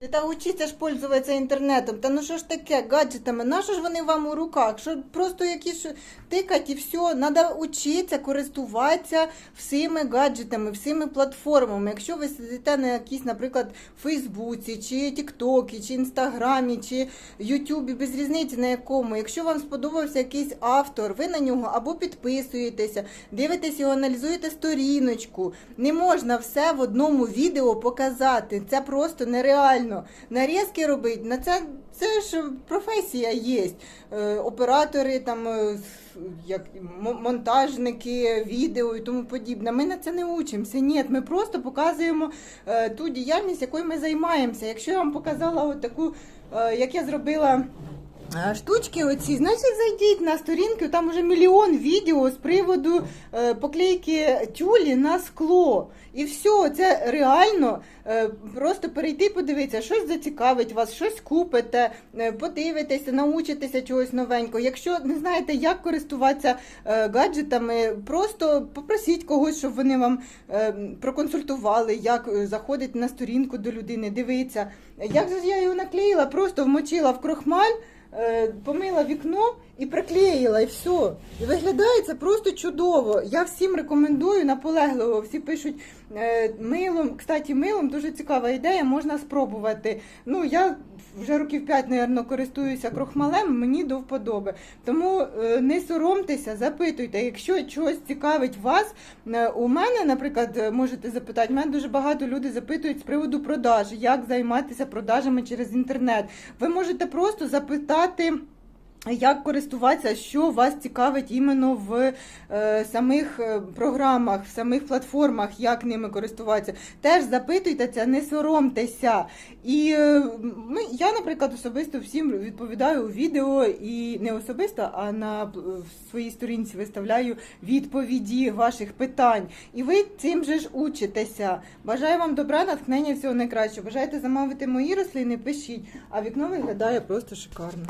Та учіться ж пользуватися інтернетом. Та ну що ж таке, гаджетами? На що ж вони вам у руках? Що просто якісь тикать і все. Треба учитися, користуватися всіми гаджетами, всіми платформами. Якщо ви сидите на якійсь, наприклад, Фейсбуці, чи Тіктокі, чи Інстаграмі, чи Ютубі, без різниці на якому. Якщо вам сподобався якийсь автор, ви на нього або підписуєтеся, дивитесь його, аналізуєте сторіночку. Не можна все в одному відео показати. Це просто нереально. Нарізки робити, на це, це ж професія є. Е, оператори, там, е, як, монтажники, відео і тому подібне. Ми на це не учимося. Ні, ми просто показуємо е, ту діяльність, якою ми займаємося. Якщо я вам показала от таку, як я зробила. Штучки оці, значить зайдіть на сторінки, там уже мільйон відео з приводу е, поклейки тюлі на скло. І все, це реально е, просто перейти, подивитися, щось зацікавить вас, щось купите, е, подивитеся, научитеся чогось новенького. Якщо не знаєте, як користуватися гаджетами, просто попросіть когось, щоб вони вам проконсультували, як заходити на сторінку до людини, дивитися. Як же я його наклеїла, просто вмочила в крохмаль. Е, Помила вікно і приклеїла, і все. І виглядає це просто чудово. Я всім рекомендую наполегливо. Всі пишуть е, милом. Кстати, милом дуже цікава ідея, можна спробувати. Ну, я вже років 5, мабуть, користуюся крохмалем, мені до вподоби. Тому е, не соромтеся, запитуйте. Якщо чогось цікавить вас, у мене, наприклад, можете запитати, мене дуже багато людей запитують з приводу продаж, як займатися продажами через інтернет. Ви можете просто запитати. Só Як користуватися, що вас цікавить іменно в е, самих е, програмах, в самих платформах, як ними користуватися. Теж запитуйте це, не соромтеся. І е, ми, я, наприклад, особисто всім відповідаю у відео і не особисто, а на в своїй сторінці виставляю відповіді ваших питань. І ви цим же ж учитеся. Бажаю вам добра, натхнення, всього найкращого. Бажаєте замовити мої рослини, пишіть, а вікно виглядає просто шикарно.